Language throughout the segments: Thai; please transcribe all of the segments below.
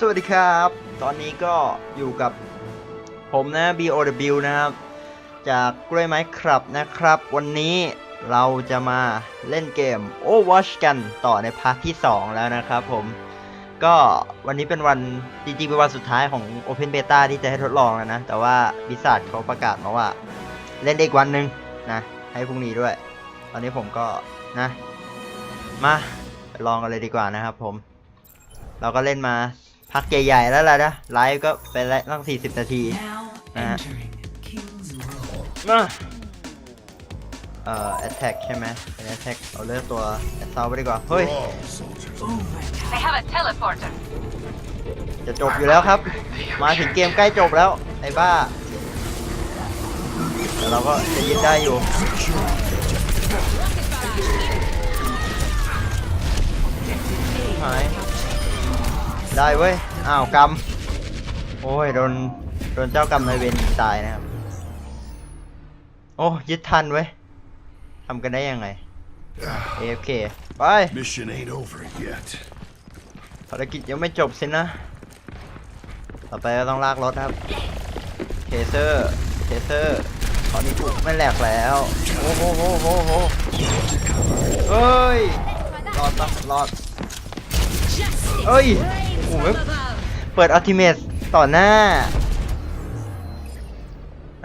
สวัสดีครับ ตอนนี้ก็อยู่กับผมนะ BOW นะครับ จากกล้วยไม้ครับนะครับ วันนี้เราจะมาเล่นเกม Overwatch กันต่อในพาร์ทที่ 2 แล้วนะครับผม ก็วันนี้เป็นวันจริงๆเป็นวันสุดท้ายของ Open Beta ที่จะให้ทดลองแล้วนะ แต่ว่าบิส a ดเขาประกาศมาว่า เล่นได้อีกวันหนึ่งนะ ให้พรุ่งนี้ด้วย ตอนนี้ผมก็นะ มาลองกันเลยดีกว่านะครับผมเราก็เล่นมา พักใหญ่ๆแล้วล่ะนะไลฟ์ก็ไปแล้วตั้ง40นาที Now Uh. entering King's Row. มาเอ่อ attack ใช่ไหมเป็น attack เราเลือกตัว assault ไปดีกว่า เฮ้ย Overtime. I have a teleporter. จะจบอยู่แล้วครับ มาถึงเกมใกล้จบแล้ว ไอ้บ้าแต่เราก็จะยึดได้อยู่หาย ได้เว้ย อ้าวกรรม โอ้ยโดนโดนเจ้ากรรมนายเวรยิงตายนะครับ โอ้ยึดทันเว้ยทำกันได้ยังไง AFK ไป Mission ain't over yet. ภารกิจยังไม่จบสินะ ต่อไปก็ต้องลากรถครับเทเซอร์เทเซอร์ตอนนี้ถูกไม่แหลกแล้ว โอ้โหโหโหโหเอ้ย รอดปะรอด เอ้ย โอ้โหเปิดอัลติเมทต่อหน้า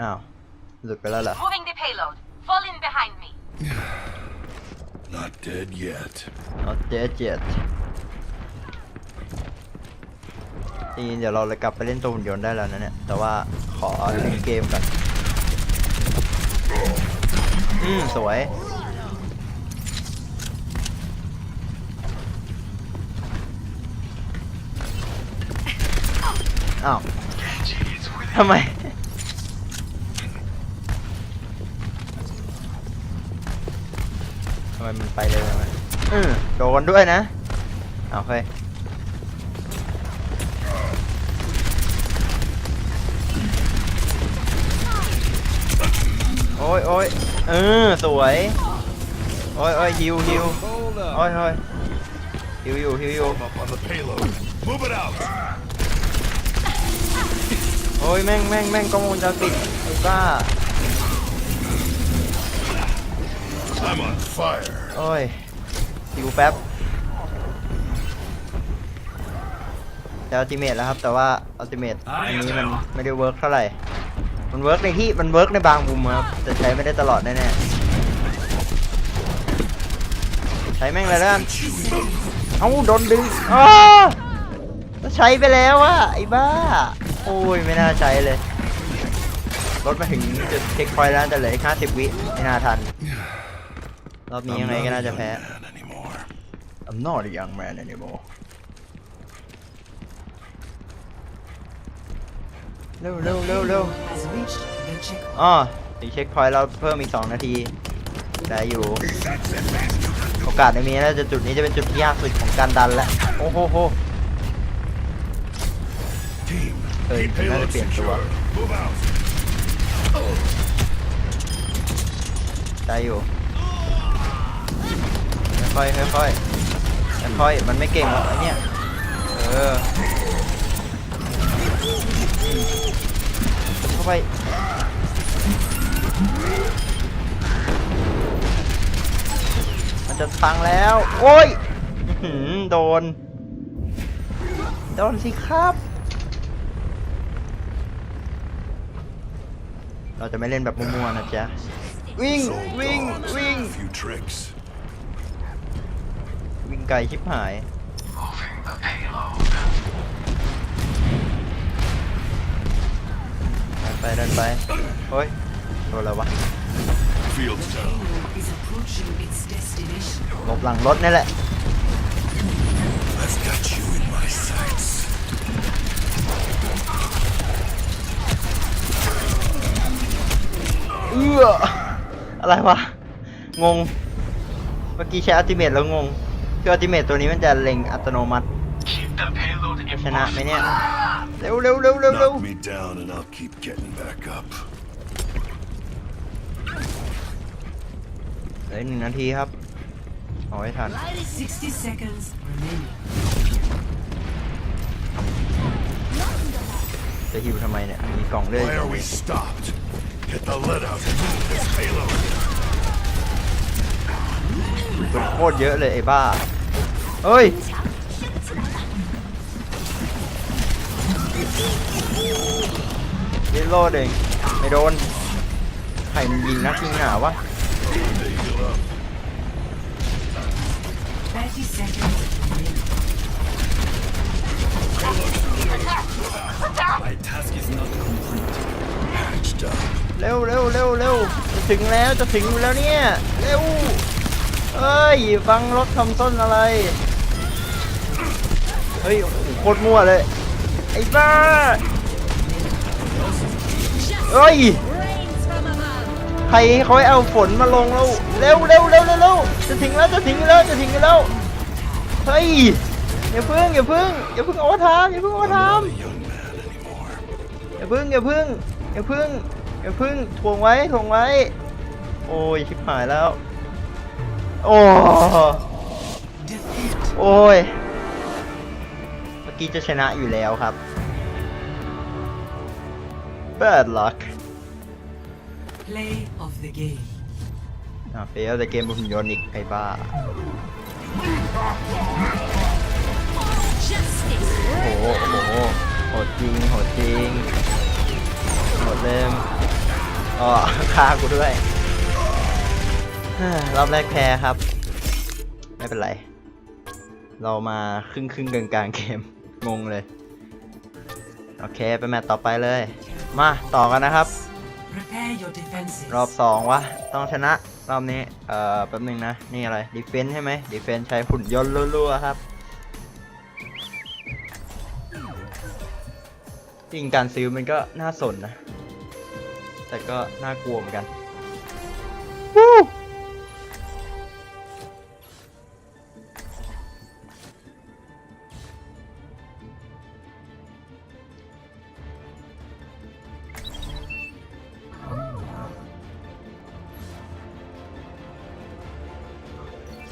อ้าว หลุดไปแล้วเหรอ Moving the payload. Fall in behind me. Not dead yet. เอาเจ็ดเจ็ดจริงๆเดี๋ยวเราเลยกลับไปเล่นตัวหุ่นยนต์ได้แล้วนะเนี่ย แต่ว่าขอเล่นเกมก่อน อืม สวย อ้าวทำไม ทำไมมันไปเร็วจังวะอืมโดนด้วยนะเอาเฮ้ยโอ้ยโอ้ยเออสวย โอ้ยโอ้ยฮิวฮิว Hold โอ้ยโอ้ยฮิวอยู่ฮิวอยู่ I'm up on the payload. Move it out. โอ้ยแม่งแม่งแม่งกล้องวงจรปิดไอ้บ้า I'm on fire. โอ้ยฮิวแป๊บจะอัลติเมทแล้วครับ แต่ว่าอัลติเมทอันนี้มันไม่ได้เวิร์กเท่าไหร่ มันเวิร์กในที่มันเวิร์กในบางมุมครับแต่ใช้ไม่ได้ตลอดแน่ๆใช้แม่งเลยแล้วกันเอ้าโดนดึงอ้าแล้วใช้ไปแล้วอะไอ้บ้า โอ้ยไม่น่าใช้เลย รถมาถึงจุดเช็คพอยต์แล้วแต่เหลืออีกห้าสิบวิไม่น่าทัน รอบนี้ I'm ยังไง not ก็ a น่าจะ young แพ้ man anymore. I'm not a young man anymore เร็วเร็วเร็วเร็ว Has reached the checkpoint. อ๋อถึงเช็คพอยต์เราเพิ่มอีก2นาทีได้อยู่ โอกาสในมีน่าจะจุดนี้จะเป็นจุดที่ยากสุดของการดันแล้ว โอ้โห โห Team, Hey, keep another payload pin, secure. Move out. ได้อยู่ค่อยๆค่อยๆค่อยๆมันไม่เก่งหรอกไอเนี่ยเออเข้าไปมันจะพังแล้ว โอ้ยอื้อหือโดน โดนสิครับ เราจะไม่เล่นแบบมั่วๆนะจ๊ะ วิ่ง This old วิ่ง dog's วิ่ง got a few tricks. วิ่งไกลชิบหายเดินไปเดินไปเฮ้ยโดนอะไรวะ Fields down. Payload is approaching its destination. หลบหลังรถนี่แหละ อื้ออะไรวะ งง เมื่อกี้ใช้อัลติเมทแล้วงง คืออัลติเมทตัวนี้มันจะเล็งอัตโนมัติ ชนะไหมเนี่ย เร็วเร็วเร็วเร็วเร็ว Knock me down and I'll keep getting back up. เหลืออกหนึ่งนาทีครับเอาไว้ทัน 60 seconds remaining. จะหิวทำไมเนี่ย มีกล่องเลือด Why are we stopped? Get the lead out and move this payload. โคตรเยอะเลยไอ้บ้า เฮ้ย ยิงโลดเอง ไม่โดน ใครมันยิงนักยิงหนาวะ 30 seconds remaining. Patched up. เร็วเร็วเร็วเร็วจะถึงแล้วจะถึงอยู่แล้วเนี่ยเร็วเอ้ยฟังรถทำต้นอะไรเฮ้ยโอ้โคตรมั่วเลยไอ้บ้าเฮ้ยใครเขาให้เอาฝนมาลงแล้วเร็วเร็วเร็วเร็วเร็วจะถึงแล้วจะถึงแล้วจะถึงแล้วเฮ้ยอย่าพึ่งอย่าพึ่งอย่าพึ่งโอเวอร์ไทม์อย่าพึ่งโอเวอร์ไทม์ A young man anymore. อย่าพึ่งอย่าพึ่งอย่าพึ่ง อย่าพึ่งถ่วงไว้ถ่วงไว้ โอ้ยชิบหายแล้ว โอ้ Defeat. โอ้ยเมื่อกี้จะชนะอยู่แล้วครับ bad luck Play of the game. อะเฟลแต่เกมบุญยนต์อีกไอ้บ้า โอ้โหโอ้โหโหดจริงโหดจริง โหดเริ่มอ๋อฆ่ากูด้วยเฮ้ยรอบแรกแพ้ครับ ไม่เป็นไร เรามาครึ่งครึ่งกลางกลางๆเกม งงเลย โอเค ไปแมตช์ต่อไปเลย มาต่อกันนะครับ Prepare your defenses. รอบสองวะ ต้องชนะ รอบนี้ เอ่อ แป๊บนึงนะ นี่อะไร ดีเฟน s ์ใช่ไหมดีเฟน s ์ใช้หุ่นยนต์รัวๆครับ จริงการซื้อมันก็น่าสนนะ แต่ก็น่ากลัวเหมือนกัน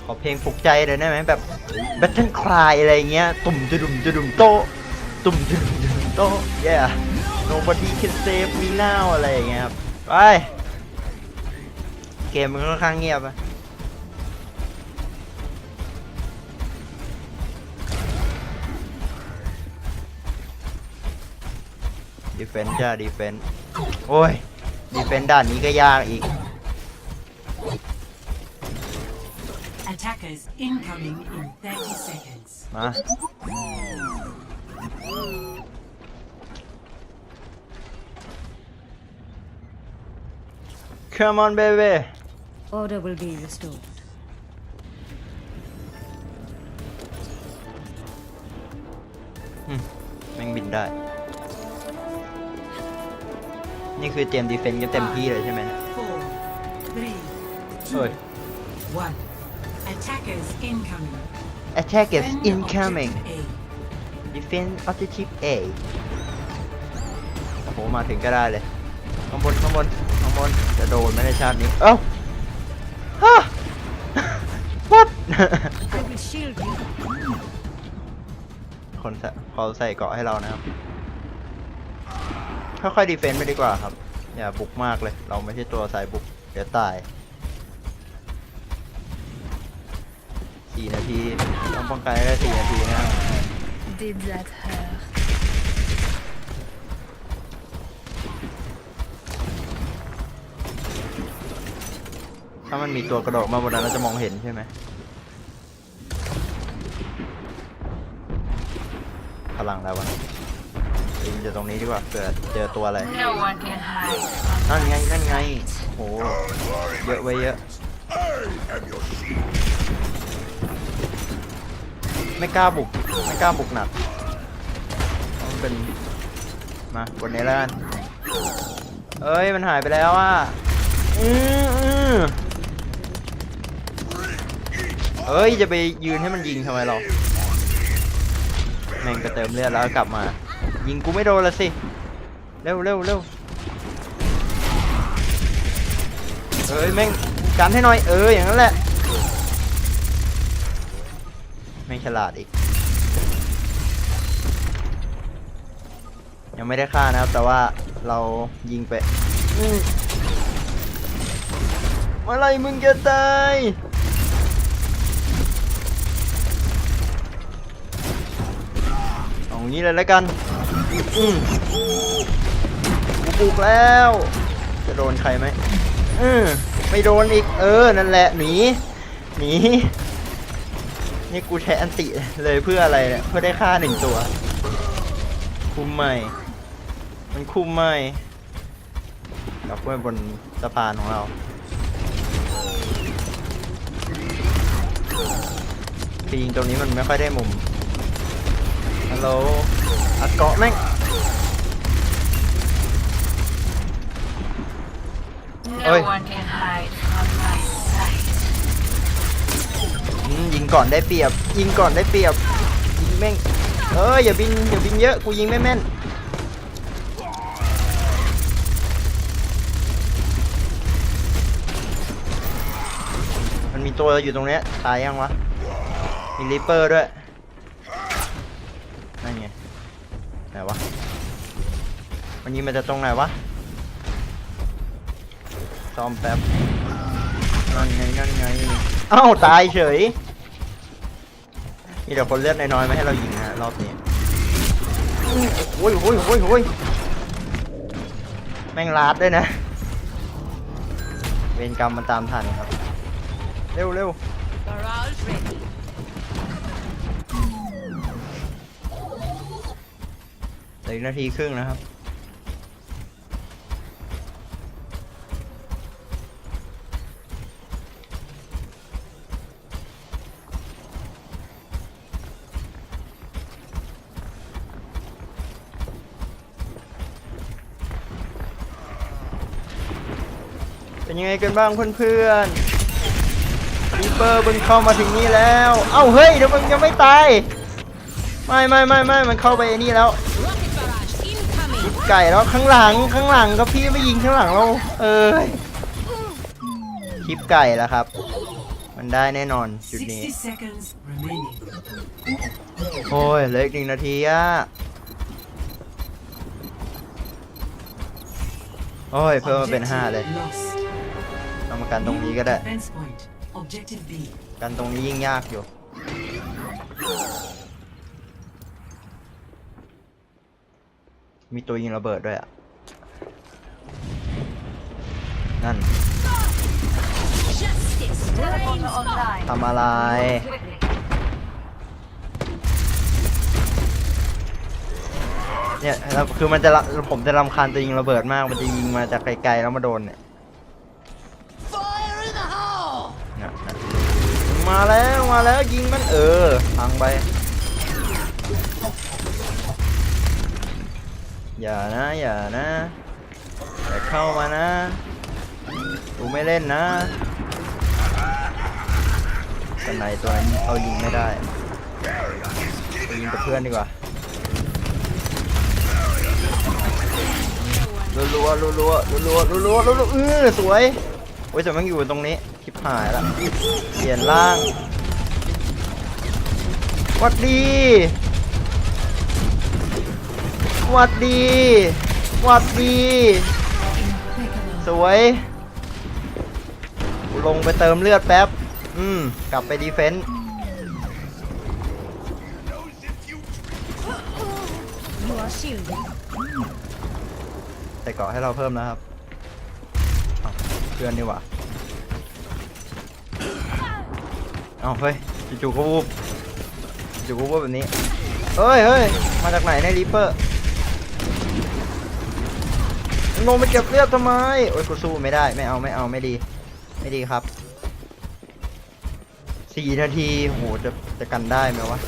ขอเพลงปลุกใจเลยได้ไหมแบบ Battle Cry อะไรเงี้ย ตุ่มจะดุ่มจะดุ่มโตะตุ่มจะดุ่ม จะดุ่มโตะ yeah nobody can save me now อะไรอย่างเงี้ยครับไปเกมมันค่อนข้างเงียบอะดีเฟนจ้าดีเฟนโอ้ยดีเฟนด่านนี้ก็ยากอีก Attackers incoming in 30 seconds. มา Come on baby Order will be restored. อืมแม่งบินได้ นี่คือเตรียมดีเฟนต์กันเต็มที่เลยใช่ไหมเนี่ย Four, three, เฮ้ย one. Attackers incoming. Attack is Defend incoming objective A. Defend objective A โอ้โหมาถึงก็ได้เลย ข้างบน ข้างบนข้างบนจะโดนไหม่ในชาตินี้ เอ้าฮะ what I will shield you. คนใส่เขาใส่เกราะให้เรานะครับค่อยๆดีเฟนต์ไปดีกว่าครับ อย่าบุกมากเลย เราไม่ใช่ตัวสายบุก เดี๋ยวตายสี่นาที ต้องป้องกันให้ได้สี่นาทีนะครับ ถ้ามันมีตัวกระโดดมาบนนั้นเราจะมองเห็นใช่ไหมพลังแล้ววะยิงจากตรงนี้ดีกว่าเกิดเจอตัวอะไร No one can hide. นั่นไงนั่นไงโหเยอะไว้เยอะ ไม่กล้าบุก ไม่กล้าบุกหนักต้องเป็น มาบนนี้แล้วกัน เอ้ย มันหายไปแล้วอะ อืออือ เอ้ยจะไปยืนให้มันยิงทำไมเราแม่งก็เติมเลือดแล้วกลับมา ยิงกูไม่โดนละสิ เร็วเร็วเร็วเอ้ยแม่งกันให้หน่อยเอออย่างนั้นแหละไม่งฉลาดอีก ยังไม่ได้ฆ่านะครับ แต่ว่าเรายิงไปอืมเมื่อไรมึงจะตาย เอางี้เลยแล้วกันอืมกูปลุกแล้ว จะโดนใครไหมอืมไม่โดนอีก เออ นั่นแหละ หนี หนี นี่กูใช้อันติเลยเพื่ออะไรเนี่ยเพื่อได้ค่าหนึ่งตัว คุมใหม่ มันคุมใหม่กลับไปบนสะพานของเราปียิงตรงนี้มันไม่ค่อยได้มุม ฮัลโหลอัดเกาะแม่ง No Oi. one can hide from my sight. อืมยิงก่อนได้เปรียบ ยิงก่อนได้เปรียบ ยิงแม่ง เอออย่าบินอย่าบินเยอะ กูยิงไม่แม่นมันมีตัวอยู่ตรงเนี้ยตายยังวะ มีริปเปอร์ด้วย นั่นไง ไหนวะมันยิงมาจากตรงไหนวะซ้อมแป๊บนั่นไงนั่นไงอ้าวตายเฉยมีแต่คนเลือดน้อยๆมาให้เรายิงนะฮะรอบนี้โอ้ยโอ้ยโอ้ยโอ้ยแม่งลาดด้วยนะ เวรกรรมมันตามทันครับ เร็วเร็ว อีกนาทีครึ่งนะครับ เป็นยังไงกันบ้างเพื่อนๆรีเปอร์มึงเข้ามาถึงนี่แล้ว เอ้าเฮ้ยเดี๋ยวมึงยังไม่ตาย ไม่ไม่ไม่ไม่มันเข้าไปนี่แล้ว ไก่แล้วข้างหลังข้างหลังครับพี่ไม่ยิงข้างหลังเราเอ้ยคลิปไก่แล้วครับ มันได้แน่นอนจุดนี้60 seconds remaining. โอ้ยเหลืออีกหนึ่งนาทีอะโอ้ยเพิ่มมาเป็นห้าเลย Lost. เอามากันตรงนี้ก็ได้ Defense point. Objective B. กันตรงนี้ยิ่งยากอยู่ มีตัวยิงระเบิดด้วยอะ นั่นทำอะไร เนี่ยแล้วคือมันจะละผมจะรำคาญตัวยิงระเบิดมาก มันจะยิงมาจากไกลๆแล้วมาโดนเนี่ยมาแล้ว มาแล้วยิงมันเออพังไป อย่านะอย่านะอย่าเข้ามานะกูไม่เล่นนะสไนตัวนั้นเอายิงไม่ได้ไปยิงกับเพื่อนดีกว่ารัวรัวรัวรัวรัวรัวรัวรัวรัวเออสวยโอ้ยแต่มันอยู่ตรงนี้คลิปหายละเปลี่ยนร่างวัดดี หวัดดีหวัดดี สวยลงไปเติมเลือดแป๊บ อืม กลับไปดีเฟนต์ใส่เกาะให้เราเพิ่มนะครับเพื่อนนี่หว่าเอาเฮ้ยจู่ๆก็วูบจู่ๆก็วูบแบบนี้เฮ้ยเฮ้ยมาจากไหนเนี่ยริปเปอร์ ลงไปเก็บเลือดทำไม โอ้ยกูสู้ไม่ได้ไม่เอาไม่เอาไม่ดี ไม่ดีครับสี่นาทีโหจะจะกันได้ไหมวะ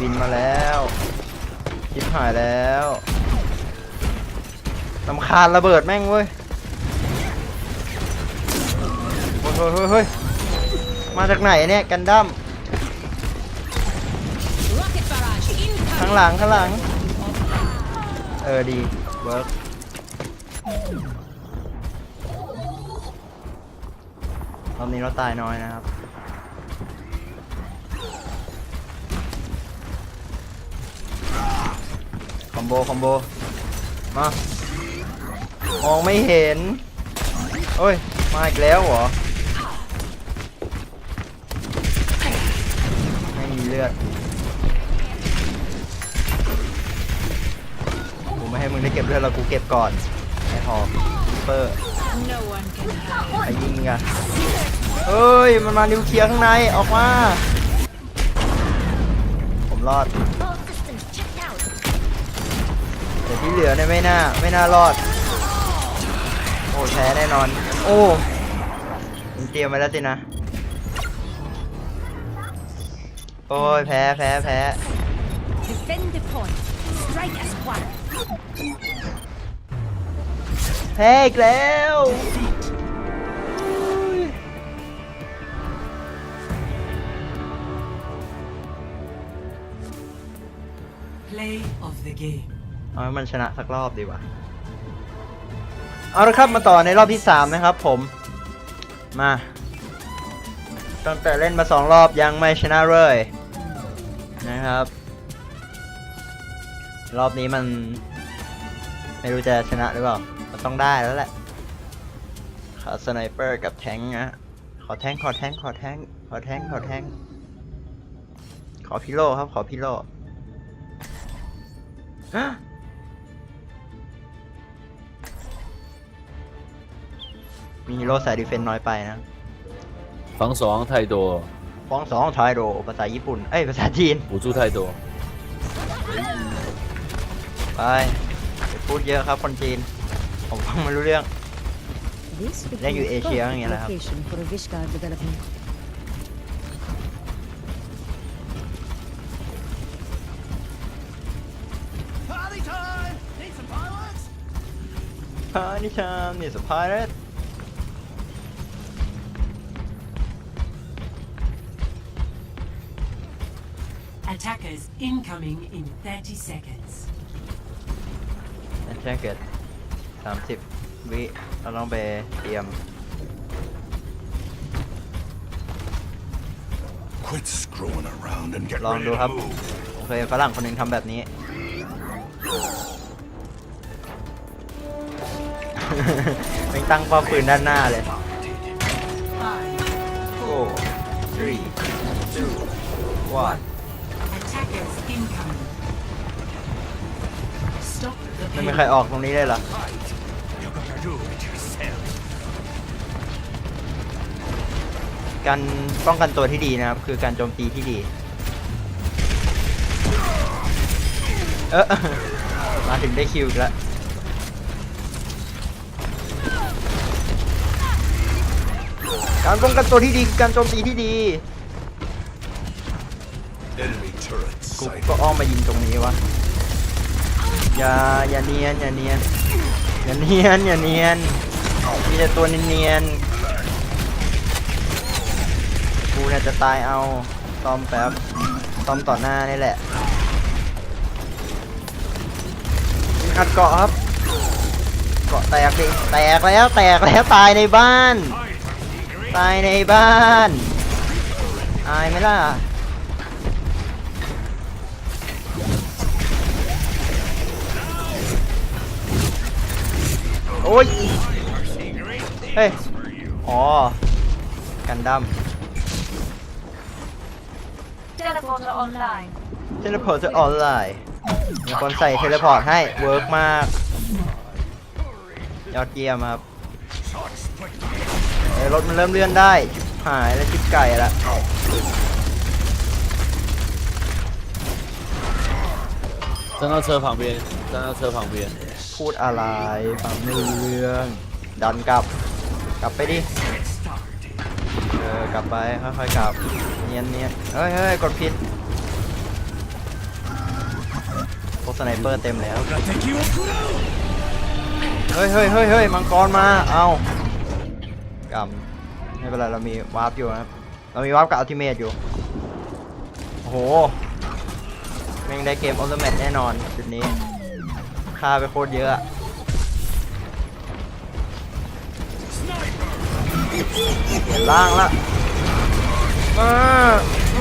บินมาแล้วชิบหายแล้วลำคาญระเบิดแม่งเว้ยเฮ้ยเฮ้ยเฮ้ยเฮ้ยมาจากไหนเนี่ย กันดั้มข้างหลังข้างหลัง เออดีเวิร์กรอบนี้เราตายน้อยนะครับ คอมโบ คอมโบ มามองไม่เห็นเอ้ย มาอีกแล้วเหรอ ไม่มีเลือด ให้มึงได้เก็บเลือดแล้วกูเก็บก่อนไอ้หอกเปอร์ไอ้ยิงกันเอ้ยมันมานิวเคลียร์ข้างในออกมาผมรอดแต่ที่เหลือเนี่ยไม่น่าไม่น่ารอด โอ้แพ้แน่นอน โอ้มึงเตรียมไว้แล้วสินะ โอ้ยแพ้แพ้แพ้ Defend the point. Strike as one. แพ้อีกแล้ว Play of the game. เอาให้มันชนะสักรอบดีกว่า เอาละครับมาต่อในรอบที่ 3 นะครับผม มาตั้งแต่เล่นมาสองรอบยังไม่ชนะเลยนะครับ รอบนี้มัน ไม่รู้จะชนะหรือเปล่ามันต้องได้แล้วแหละขอสไนเปอร์กับแทงค์นะขอแทงค์ขอแทงค์ขอแทงค์ขอแทงค์ขอแทงค์ขอพิโลครับ ขอพิโล ฮะมีฮีโร่สายดีเฟนต์น้อยไปนะ 防守好像太多了， ฟ้องสองทายโด ภาษาญี่ปุ่น เอ้ย ภาษาจีน 辅助太多。 ไปอย่าพูดเยอะครับคนจีน ผมฟังไม่รู้เรื่อง This would Then you be a Asia ang perfect yan lahat. location for a Vishkar development. พานิชามนี่สปายเลต Attackers incoming in 30 seconds. แค่เกิดสามสิบวิเราต้องไปเตรียม Quit screwing around and get ลอง ready ดู to ครับ move. ผมเคยเห็นฝรั่งคนหนึ่งทำแบบนี้ไม่ตั้งเป้าปืนด้านหน้าเลย Five, four three two one ม่มี pain. ใครออกตรงนี้เลยเหรอ You gotta do it yourself. การป้องกันตัวที่ดีนะครับ คือการโจมตีที่ดี เออมาถึงได้คิวอีกแล้วการป้องกันตัวที่ดีคือการโจมตีที่ดี Enemy turret กู sighted. ก็อ้อมมายิงตรงนี้วะ อย่าอย่าเนียนอย่าเนียนอย่าเนียนอย่าเนียนมีแต่ตัวเนียนกูเนี่ยจะตายเอาตอมแป๊บตอมต่อหน้านี่แหละอัดเกาะครับ เกาะแตกดิแตกแล้วแตกแล้วตายในบ้าน ตายในบ้าน อายไหมล่ะ โอ้ย เฮ้ย อ๋อ กันดั้ม Teleporter online. เทเลพอร์ตจะออนไลน์มีคนใส่เทเลพอร์ตให้ เวิร์กมาก ยอดเยี่ยมครับเอ้ยรถมันเริ่มเลื่อนได้ หายแล้วชิบไก่ละ 站到车旁边，站到车旁边。 พูดอะไรฟังไม่รู้เรื่องดันกลับ กลับไปดิเออกลับไปค่อยๆกลับเนียนเนียนเฮ้ยเฮ้ยกดผิดพวกสไนเปอร์เต็มแล้วเฮ้ยเฮ้ยเฮ้ยเฮ้ยมังกรมาเอากำไม่เป็นไรเรามีวาร์ปอยู่นะครับเรามีวาร์ปกับอัลติเมทอยู่โอ้โหแม่งได้เกมอัลติเมทแน่นอนจุดนี้ ค่าไปโคตรเยอะอะเปลี่ยนร่างละ มา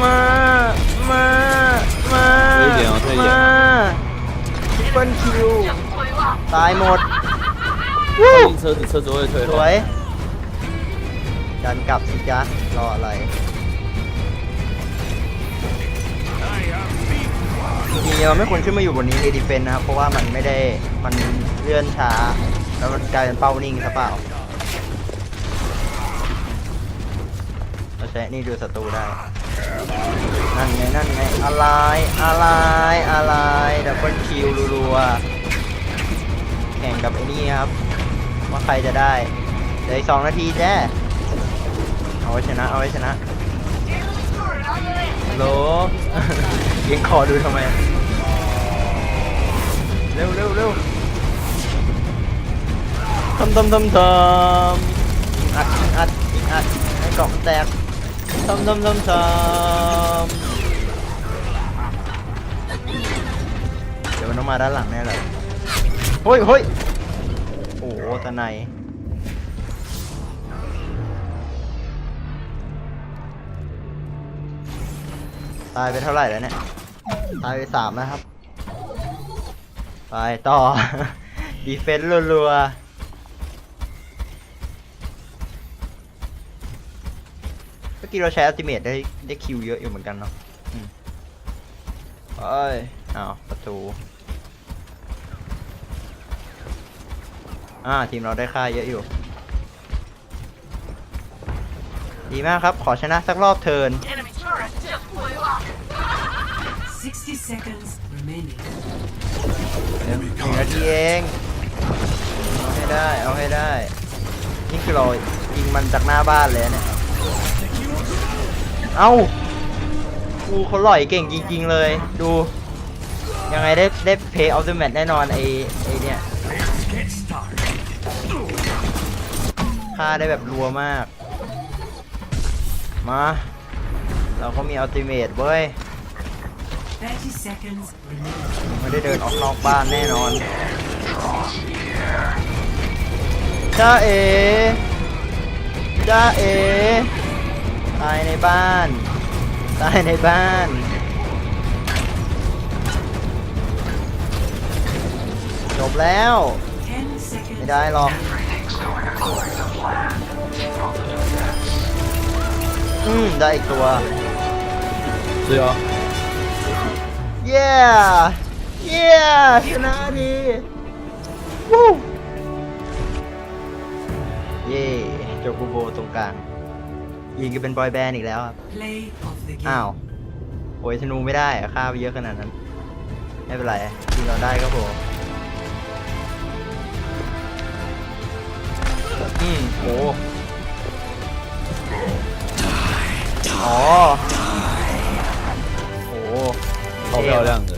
มา มา มา 推一点哦推一点มา เบิลคิว ตายหมด 后进车子，车子会退 ส 后 ว。ย ดันกลับสิจ๊ะ รออะไร จริงเราไม่ควรขึ้นมาอยู่บนนี้ในดีเฟนนะครับ เพราะว่ามันไม่ได้มันเลื่อนช้า แล้วมันกลายเป็นเป้านิ่งซะเปล่าเราใช้นี่ดูศัตรูได้ นั่นไงนั่นไงอะไรอะไรอะไรดับเบิลคิวรัวๆแข่งกับไอ้นี่ครับ ว่าใครจะได้เหลืออีกสองนาทีแจ้เอาไว้ชนะเอาไว้ชนะฮัลโหล ยังขอดูทำไม เร็วเร็วเร็วทำทำทำทำอัดยิงอัดยิงอัดให้กล่องแตกทำทำทำทำเดี๋ยวมันต้องมาด้านหลังแน่เลยเฮ้ยเฮ้ยโอ้โหตะไน ตายไปเท่าไหร่แล้วเนี่ย ตายไปสามแล้วครับ ไปต่อ ดีเฟนส์รัวๆ เมื่อกี้เราใช้อัลติเมทได้ได้คิวเยอะอยู่เหมือนกันเนาะเอ้ยอ้าวประตู อ่า ทีมเราได้ค่าเยอะอยู่ ดีมากครับ ขอชนะสักรอบเทิร์น 60 seconds remaining. หนึ่งนาทีเองเอาให้ได้เอาให้ได้ นี่คือเรายิงมันจากหน้าบ้านเลยเนี่ย เอ้ากูเขาหล่อยเก่งจริงๆเลย ดู ยังไงได้ได้เพย์ออฟเดอะแมตแน่นอนไอไอเนี่ย ฆ่าได้แบบรัวมาก มา เราก็มีอัลติเมทเว้ย30 seconds remaining. ไม่ได้เดินออกนอกบ้านแน่นอนจ้าเอจ้าเอตายในบ้าน ตายในบ้านจบแล้ว10 seconds. ไม่ได้หรอกอืมได้อีกตัว 是哦，เย้เย้ชนะดีวู้เย้โจกูโบตรงกลางยิงกันเป็นบอยแบนด์อีกแล้วครับ Play of the game. อ้าวโอ้ยธนูไม่ได้อะฆ่าไปเยอะขนาดนั้น ไม่เป็นไรยิงเราได้ก็พออืมโอ้อ๋อโอ้ 超漂亮的。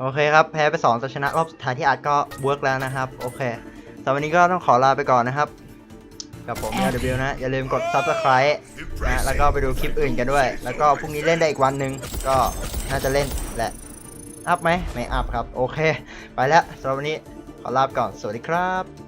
โอเคครับ แพ้ไป2จะชนะรอบสุดท้ายที่อาร์ตก็เวิร์กแล้วนะครับ โอเคสำหรับวันนี้ก็ต้องขอลาไปก่อนนะครับ กับผมเอลนะ อย่าลืมกด subscribe นะ แล้วก็ไปดูคลิปอื่นกันด้วย แล้วก็พรุ่งนี้เล่นได้อีกวันหนึ่งก็น่าจะเล่นแหละ อัพไหม ไม่อัพครับ โอเค ไปแล้วสำหรับวันนี้ขอลาไปก่อน สวัสดีครับ